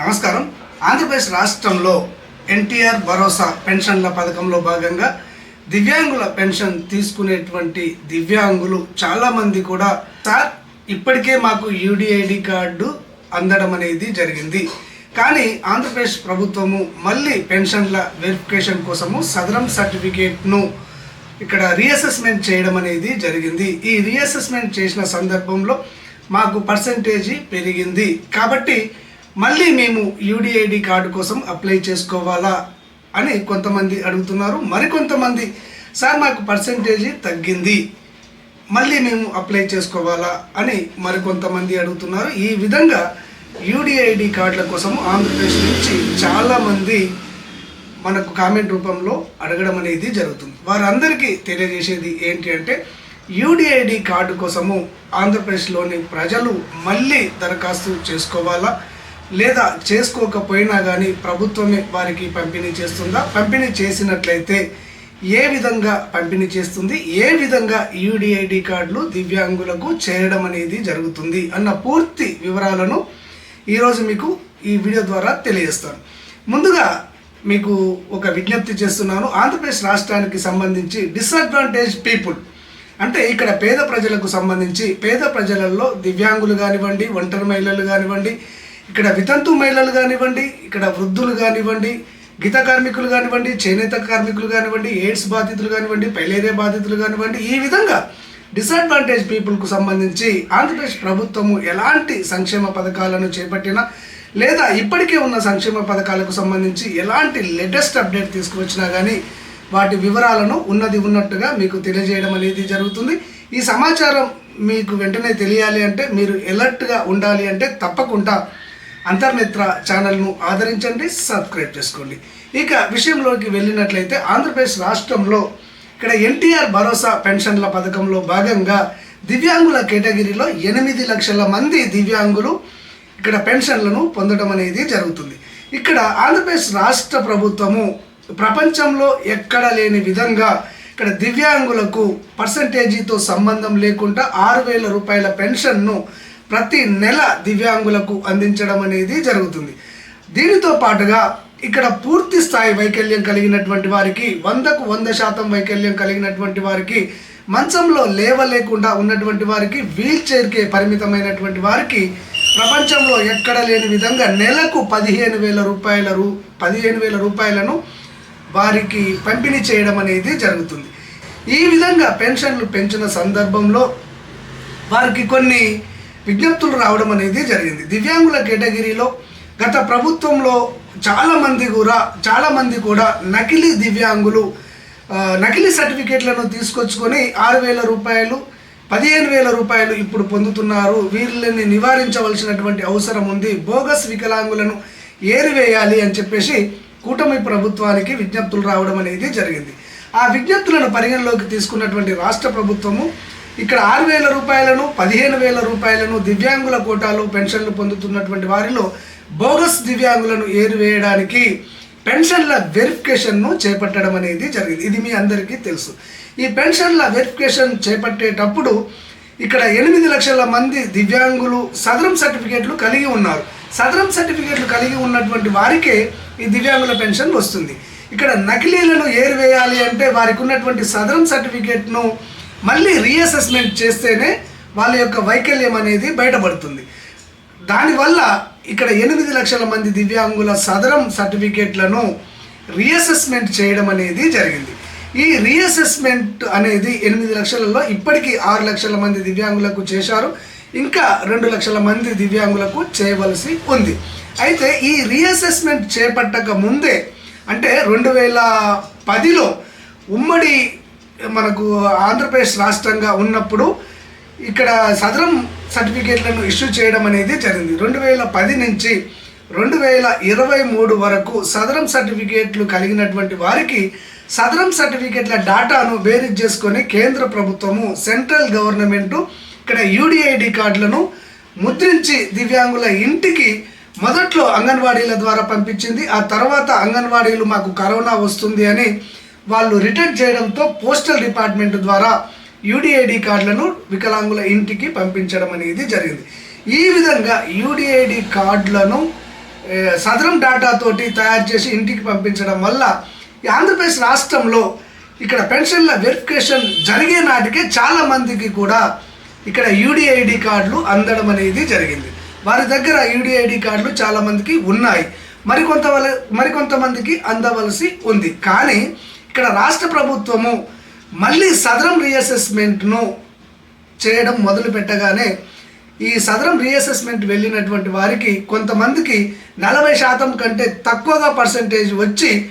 నమస్కారం. ఆంధ్రప్రదేశ్ రాష్ట్రంలో ఎన్టీఆర్ భరోసా పెన్షన్ల పథకంలో భాగంగా దివ్యాంగుల పెన్షన్ తీసుకునేటువంటి దివ్యాంగులు చాలామంది కూడా సార్ ఇప్పటికే మాకు యూడిఐడి కార్డు అందడం అనేది జరిగింది. కానీ ఆంధ్రప్రదేశ్ ప్రభుత్వము మళ్ళీ పెన్షన్ల వెరిఫికేషన్ కోసము సదరం సర్టిఫికేట్ను ఇక్కడ రీఅసెస్మెంట్ చేయడం అనేది జరిగింది. ఈ రీఅసెస్మెంట్ చేసిన సందర్భంలో మాకు పర్సంటేజీ పెరిగింది. కాబట్టి మళ్ళీ మేము యూడిఐడి కార్డు కోసం అప్లై చేసుకోవాలా అని కొంతమంది అడుగుతున్నారు. మరికొంతమంది సార్ మాకు పర్సంటేజీ తగ్గింది. మళ్ళీ మేము అప్లై చేసుకోవాలా? అని మరికొంతమంది అడుగుతున్నారు. ఈ విధంగా యూడిఐడి కార్డుల కోసం ఆంధ్రప్రదేశ్ నుంచి చాలామంది మనకు కామెంట్ రూపంలో అడగడం అనేది జరుగుతుంది. వారందరికీ తెలియజేసేది ఏంటి అంటే యూడిఐడి కార్డు కోసము ఆంధ్రప్రదేశ్లోని ప్రజలు మళ్ళీ దరఖాస్తు చేసుకోవాలా? లేదా చేసుకోకపోయినా కానీ ప్రభుత్వమే వారికి పంపిణీ చేస్తుందా? పంపిణీ చేసినట్లయితే ఏ విధంగా పంపిణీ చేస్తుంది? ఏ విధంగా యూడిఐడి కార్డులు దివ్యాంగులకు చేయడం అనేది జరుగుతుంది అన్న పూర్తి వివరాలను ఈరోజు మీకు ఈ వీడియో ద్వారా తెలియజేస్తాను. ముందుగా మీకు ఒక విజ్ఞప్తి చేస్తున్నాను. ఆంధ్రప్రదేశ్ రాష్ట్రానికి సంబంధించి డిసడ్వాంటేజ్ పీపుల్ అంటే ఇక్కడ పేద ప్రజలకు సంబంధించి పేద ప్రజలలో దివ్యాంగులు కానివ్వండి ఒంటరి మహిళలు కానివ్వండి ఇక్కడ వితంతు మహిళలు కానివ్వండి ఇక్కడ వృద్ధులు కానివ్వండి గీత కార్మికులు కానివ్వండి చేనేత కార్మికులు కానివ్వండి ఎయిడ్స్ బాధితులు కానివ్వండి పైలేరియా బాధితులు కానివ్వండి ఈ విధంగా డిసడ్వాంటేజ్ పీపుల్కు సంబంధించి ఆంధ్రప్రదేశ్ ప్రభుత్వము ఎలాంటి సంక్షేమ పథకాలను చేపట్టినా లేదా ఇప్పటికే ఉన్న సంక్షేమ పథకాలకు సంబంధించి ఎలాంటి లేటెస్ట్ అప్డేట్ తీసుకువచ్చినా కానీ వాటి వివరాలను ఉన్నది ఉన్నట్టుగా మీకు తెలియజేయడం అనేది జరుగుతుంది. ఈ సమాచారం మీకు వెంటనే తెలియాలి అంటే మీరు ఎలర్ట్గా ఉండాలి అంటే తప్పకుండా అంతర్నేత్ర ఛానల్ను ఆదరించండి సబ్స్క్రైబ్ చేసుకోండి. ఇక విషయంలోకి వెళ్ళినట్లయితే ఆంధ్రప్రదేశ్ రాష్ట్రంలో ఇక్కడ ఎన్టీఆర్ భరోసా పెన్షన్ల పథకంలో భాగంగా దివ్యాంగుల కేటగిరీలో ఎనిమిది లక్షల మంది దివ్యాంగులు ఇక్కడ పెన్షన్లను పొందడం అనేది జరుగుతుంది. ఇక్కడ ఆంధ్రప్రదేశ్ రాష్ట్ర ప్రభుత్వము ప్రపంచంలో ఎక్కడ లేని విధంగా ఇక్కడ దివ్యాంగులకు పర్సంటేజీతో సంబంధం లేకుండా ఆరు వేల రూపాయల పెన్షన్ను ప్రతి నెల దివ్యాంగులకు అందించడం అనేది జరుగుతుంది. దీనితో పాటుగా ఇక్కడ పూర్తి స్థాయి వైకల్యం కలిగినటువంటి వారికి వందకు వంద శాతం వైకల్యం కలిగినటువంటి వారికి మంచంలో లేవలేకుండా ఉన్నటువంటి వారికి వీల్ చైర్కే పరిమితమైనటువంటి వారికి ప్రపంచంలో ఎక్కడ లేని విధంగా నెలకు పదిహేను వేల రూపాయల రూ పదిహేను వేల రూపాయలను వారికి పంపిణీ చేయడం అనేది జరుగుతుంది. ఈ విధంగా పెన్షన్లు పెంచిన సందర్భంలో వారికి కొన్ని విజ్ఞప్తులు రావడం అనేది జరిగింది. దివ్యాంగుల కేటగిరీలో గత ప్రభుత్వంలో చాలామంది కూడా చాలామంది కూడా నకిలీ దివ్యాంగులు నకిలీ సర్టిఫికేట్లను తీసుకొచ్చుకొని ఆరు వేల రూపాయలు పదిహేను వేల రూపాయలు ఇప్పుడు పొందుతున్నారు. వీళ్ళని నివారించవలసినటువంటి అవసరం ఉంది. బోగస్ వికలాంగులను ఏరివేయాలి అని చెప్పేసి కూటమి ప్రభుత్వానికి విజ్ఞప్తులు రావడం అనేది జరిగింది. ఆ విజ్ఞప్తులను పరిగణలోకి తీసుకున్నటువంటి రాష్ట్ర ప్రభుత్వము ఇక్కడ ఆరు వేల రూపాయలను పదిహేను వేల రూపాయలను దివ్యాంగుల కోటాలో పెన్షన్లు పొందుతున్నటువంటి వారిలో బోగస్ దివ్యాంగులను ఏరివేయడానికి పెన్షన్ల వెరిఫికేషన్ను చేపట్టడం అనేది జరిగింది. ఇది మీ అందరికీ తెలుసు. ఈ పెన్షన్ల వెరిఫికేషన్ చేపట్టేటప్పుడు ఇక్కడ ఎనిమిది లక్షల మంది దివ్యాంగులు సదరం సర్టిఫికేట్లు కలిగి ఉన్నారు. సదరం సర్టిఫికేట్లు కలిగి ఉన్నటువంటి వారికే ఈ దివ్యాంగుల పెన్షన్ వస్తుంది. ఇక్కడ నకిలీలను ఏరివేయాలి అంటే వారికి ఉన్నటువంటి సదరం సర్టిఫికేట్ను మళ్ళీ రీఅసెస్మెంట్ చేస్తేనే వాళ్ళ యొక్క వైకల్యం అనేది బయటపడుతుంది. దానివల్ల ఇక్కడ ఎనిమిది లక్షల మంది దివ్యాంగుల సదరం సర్టిఫికేట్లను రీఅసెస్మెంట్ చేయడం అనేది జరిగింది. ఈ రీఅసెస్మెంట్ అనేది ఎనిమిది లక్షలలో ఇప్పటికీ ఆరు లక్షల మంది దివ్యాంగులకు చేశారు. ఇంకా రెండు లక్షల మంది దివ్యాంగులకు చేయవలసి ఉంది. అయితే ఈ రీఅసెస్మెంట్ చేపట్టక ముందే అంటే రెండు వేల పదిలో ఉమ్మడి మనకు ఆంధ్రప్రదేశ్ రాష్ట్రంగా ఉన్నప్పుడు ఇక్కడ సదరం సర్టిఫికేట్లను ఇష్యూ చేయడం అనేది జరిగింది. రెండు వేల పది నుంచి రెండు వేల ఇరవై మూడు వరకు సదరం సర్టిఫికేట్లు కలిగినటువంటి వారికి సదరం సర్టిఫికేట్ల డాటాను బేరీజ్ చేసుకొని కేంద్ర ప్రభుత్వము సెంట్రల్ గవర్నమెంటు ఇక్కడ యూడిఐడి కార్డులను ముద్రించి దివ్యాంగుల ఇంటికి మొదట్లో అంగన్వాడీల ద్వారా పంపించింది. ఆ తర్వాత అంగన్వాడీలు మాకు కరోనా వస్తుంది అని వాళ్ళు రిటర్న్ చేయడంతో పోస్టల్ డిపార్ట్మెంట్ ద్వారా యూడిఐడి కార్డులను వికలాంగుల ఇంటికి పంపించడం అనేది జరిగింది. ఈ విధంగా యూడిఐడి కార్డులను సదరం డేటాతోటి తయారు చేసి ఇంటికి పంపించడం వల్ల ఈ ఆంధ్రప్రదేశ్ రాష్ట్రంలో ఇక్కడ పెన్షన్ల వెరిఫికేషన్ జరిగే నాటికే చాలామందికి కూడా ఇక్కడ యూడిఐడి కార్డులు అందడం అనేది జరిగింది. వారి దగ్గర యూడిఐడి కార్డులు చాలామందికి ఉన్నాయి. మరికొంత వల- మరికొంతమందికి అందవలసి ఉంది. కానీ ఇక్కడ రాష్ట్ర ప్రభుత్వము మళ్ళీ సదరం రీఅసెస్మెంట్ను చేయడం మొదలు పెట్టగానే ఈ సదరం రీఅసెస్మెంట్ వెళ్ళినటువంటి వారికి కొంతమందికి నలభై శాతం కంటే తక్కువగా పర్సంటేజ్ వచ్చి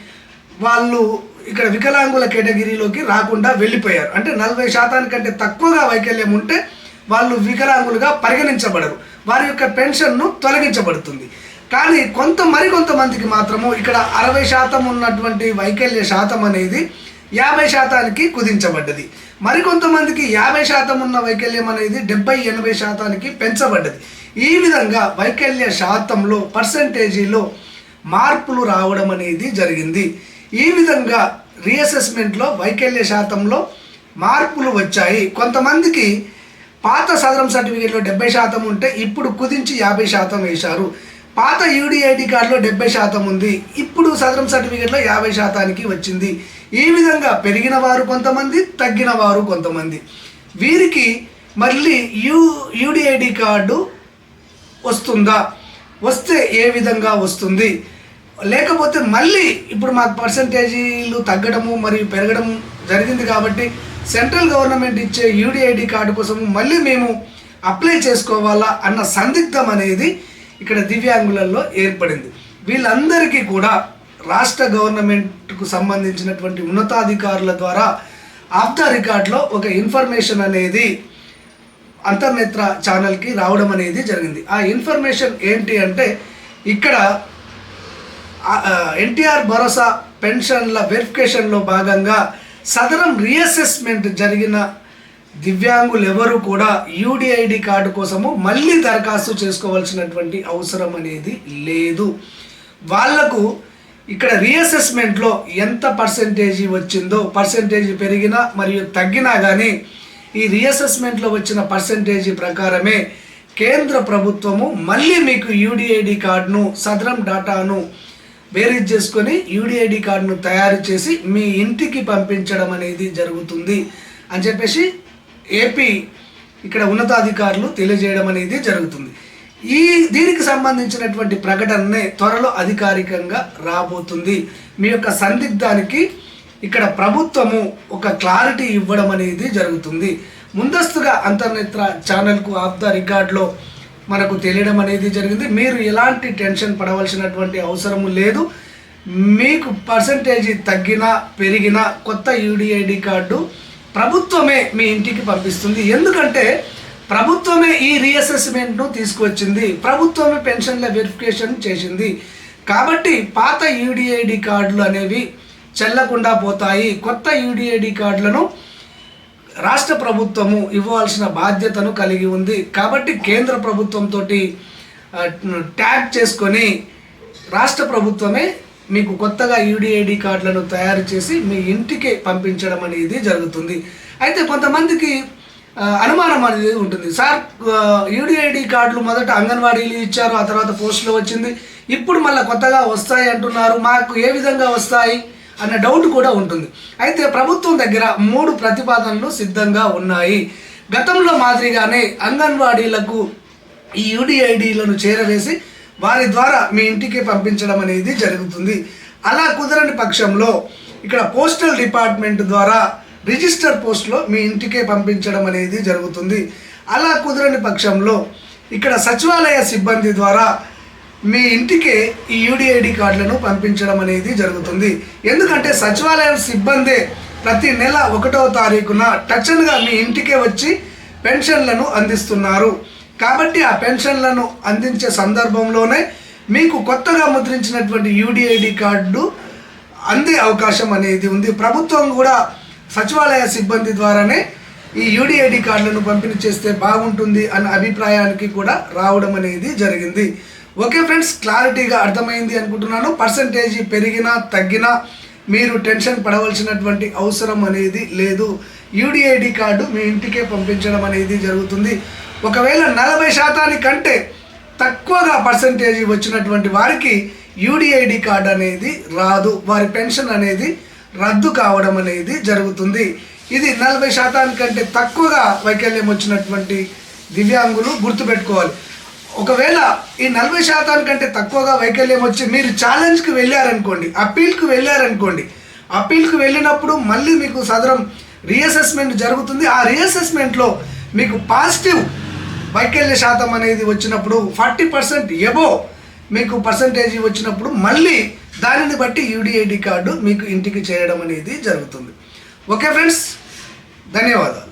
వాళ్ళు ఇక్కడ వికలాంగుల కేటగిరీలోకి రాకుండా వెళ్ళిపోయారు. అంటే నలభై శాతానికంటే తక్కువగా వైకల్యం ఉంటే వాళ్ళు వికలాంగులుగా పరిగణించబడరు. వారి యొక్క పెన్షన్ను తొలగించబడుతుంది. కానీ కొంత మరి కొంతమందికి మాత్రము ఇక్కడ అరవై శాతం ఉన్నటువంటి వైకల్య శాతం అనేది యాభై శాతానికి కుదించబడ్డది. మరికొంతమందికి యాభై శాతం ఉన్న వైకల్యం అనేది డెబ్బై ఎనభై శాతానికి పెంచబడ్డది. ఈ విధంగా వైకల్య శాతంలో పర్సంటేజీలో మార్పులు రావడం అనేది జరిగింది. ఈ విధంగా రీఅసెస్మెంట్లో వైకల్య శాతంలో మార్పులు వచ్చాయి. కొంతమందికి పాత సదరం సర్టిఫికేట్లో డెబ్బై శాతం ఉంటే ఇప్పుడు కుదించి యాభై శాతం వేశారు. పాత యూడిఐడి కార్డులో డెబ్బై శాతం ఉంది. ఇప్పుడు సదరం సర్టిఫికేట్లో యాభై శాతానికి వచ్చింది. ఈ విధంగా పెరిగిన వారు కొంతమంది తగ్గిన వారు కొంతమంది. వీరికి మళ్ళీ యూ యూడిఐడి కార్డు వస్తుందా? వస్తే ఏ విధంగా వస్తుంది? లేకపోతే మళ్ళీ ఇప్పుడు మాకు పర్సంటేజీలు తగ్గడము మరియు పెరగడం జరిగింది కాబట్టి సెంట్రల్ గవర్నమెంట్ ఇచ్చే యూడిఐడి కార్డు కోసం మళ్ళీ మేము అప్లై చేసుకోవాలా అన్న సందిగ్ధం అనేది ఇక్కడ దివ్యాంగులలో ఏర్పడింది. వీళ్ళందరికీ కూడా రాష్ట్ర గవర్నమెంట్కు సంబంధించినటువంటి ఉన్నతాధికారుల ద్వారా ఆఫ్ ద రికార్డ్లో ఒక ఇన్ఫర్మేషన్ అనేది అంతర్నేత్ర ఛానల్కి రావడం అనేది జరిగింది. ఆ ఇన్ఫర్మేషన్ ఏంటి అంటే ఇక్కడ ఎన్టీఆర్ భరోసా పెన్షన్ల వెరిఫికేషన్లో భాగంగా సదరం రీఅసెస్మెంట్ జరిగిన దివ్యాంగులు ఎవరు కూడా యూడిఐడి కార్డు కోసము మళ్ళీ దరఖాస్తు చేసుకోవాల్సినటువంటి అవసరం అనేది లేదు. వాళ్ళకు ఇక్కడ రీఅసెస్మెంట్లో ఎంత పర్సెంటేజీ వచ్చిందో పర్సెంటేజీ పెరిగినా మరియు తగ్గినా కానీ ఈ రీఅసెస్మెంట్లో వచ్చిన పర్సెంటేజీ ప్రకారమే కేంద్ర ప్రభుత్వము మళ్ళీ మీకు యూడిఐడి కార్డును సదరం డాటాను బేరీజ్ చేసుకొని యూడిఐడి కార్డును తయారు చేసి మీ ఇంటికి పంపించడం అనేది జరుగుతుంది అని చెప్పేసి ఏపీ ఇక్కడ ఉన్నతాధికారులు తెలియజేయడం అనేది జరుగుతుంది. ఈ దీనికి సంబంధించినటువంటి ప్రకటననే త్వరలో అధికారికంగా రాబోతుంది. మీ యొక్క సందిగ్ధానికి ఇక్కడ ప్రభుత్వము ఒక క్లారిటీ ఇవ్వడం అనేది జరుగుతుంది. ముందస్తుగా అంతర్నేత్ర ఛానల్కు ఆఫ్ ద రికార్డ్లో మనకు తెలియడం అనేది జరిగింది. మీరు ఎలాంటి టెన్షన్ పడవలసినటువంటి అవసరము లేదు. మీకు పర్సంటేజీ తగ్గినా పెరిగినా కొత్త యూడిఐడి కార్డు ప్రభుత్వమే మీ ఇంటికి పంపిస్తుంది. ఎందుకంటే ప్రభుత్వమే ఈ రీఅసెస్మెంట్ను తీసుకువచ్చింది. ప్రభుత్వమే పెన్షన్ల వెరిఫికేషన్ చేసింది. కాబట్టి పాత యూడిఐడి కార్డులు అనేవి చెల్లకుండా పోతాయి. కొత్త యూడిఐడి కార్డులను రాష్ట్ర ప్రభుత్వము ఇవ్వాల్సిన బాధ్యతను కలిగి ఉంది. కాబట్టి కేంద్ర ప్రభుత్వంతో ట్యాగ్ చేసుకొని రాష్ట్ర ప్రభుత్వమే మీకు కొత్తగా యూడిఐడి కార్డులను తయారు చేసి మీ ఇంటికి పంపించడం అనేది జరుగుతుంది. అయితే కొంతమందికి అనుమానం అనేది ఉంటుంది. సార్ యూడిఐడి కార్డులు మొదట అంగన్వాడీలు ఇచ్చారు ఆ తర్వాత పోస్టులో వచ్చింది. ఇప్పుడు మళ్ళీ కొత్తగా వస్తాయి అంటున్నారు. మాకు ఏ విధంగా వస్తాయి అన్న డౌట్ కూడా ఉంటుంది. అయితే ప్రభుత్వం దగ్గర మూడు ప్రతిపాదనలు సిద్ధంగా ఉన్నాయి. గతంలో మాదిరిగానే అంగన్వాడీలకు ఈ యూడిఐడీలను చేరవేసి వారి ద్వారా మీ ఇంటికి పంపించడం అనేది జరుగుతుంది. అలా కుదరని పక్షంలో ఇక్కడ పోస్టల్ డిపార్ట్మెంట్ ద్వారా రిజిస్టర్ పోస్ట్లో మీ ఇంటికే పంపించడం అనేది జరుగుతుంది. అలా కుదరని పక్షంలో ఇక్కడ సచివాలయ సిబ్బంది ద్వారా మీ ఇంటికే ఈ యూడిఐడి కార్డులను పంపించడం అనేది జరుగుతుంది. ఎందుకంటే సచివాలయం సిబ్బందే ప్రతి నెల ఒకటవ తారీఖున టచన్గా మీ ఇంటికే వచ్చి పెన్షన్లను అందిస్తున్నారు. కాబట్టి ఆ పెన్షన్లను అందించే సందర్భంలోనే మీకు కొత్తగా ముద్రించినటువంటి యూడిఐడి కార్డు అందే అవకాశం అనేది ఉంది. ప్రభుత్వం కూడా సచివాలయ సిబ్బంది ద్వారానే ఈ యూడిఐడి కార్డులను పంపిణీ చేస్తే బాగుంటుంది అన్న అభిప్రాయానికి కూడా రావడం అనేది జరిగింది. ఓకే ఫ్రెండ్స్ క్లారిటీగా అర్థమైంది అనుకుంటున్నాను. పర్సంటేజీ పెరిగినా తగ్గినా మీరు టెన్షన్ పడవలసినటువంటి అవసరం అనేది లేదు. యూడిఐడి కార్డు మీ ఇంటికే పంపించడం అనేది జరుగుతుంది. ఒకవేళ నలభై శాతానికంటే తక్కువగా పర్సంటేజ్ వచ్చినటువంటి వారికి యూడిఐడి కార్డు అనేది రాదు. వారి పెన్షన్ అనేది రద్దు కావడం అనేది జరుగుతుంది. ఇది నలభై శాతానికంటే తక్కువగా వైకల్యం వచ్చినటువంటి దివ్యాంగులు గుర్తుపెట్టుకోవాలి. ఒకవేళ ఈ నలభై శాతానికంటే తక్కువగా వైకల్యం వచ్చి మీరు ఛాలెంజ్కి వెళ్ళారనుకోండి అప్పీల్కి వెళ్ళారనుకోండి అప్పీల్కి వెళ్ళినప్పుడు మళ్ళీ మీకు సదరం రీఅసెస్మెంట్ జరుగుతుంది. ఆ రీఅసెస్మెంట్లో మీకు పాజిటివ్ వైకల్య శాతం అనేది వచ్చినప్పుడు ఫార్టీ పర్సెంట్ ఎబో మీకు పర్సంటేజ్ వచ్చినప్పుడు మళ్ళీ దానిని బట్టి యూడిఐడి కార్డు మీకు ఇంటికి చేయడం అనేది జరుగుతుంది. ఓకే ఫ్రెండ్స్ ధన్యవాదాలు.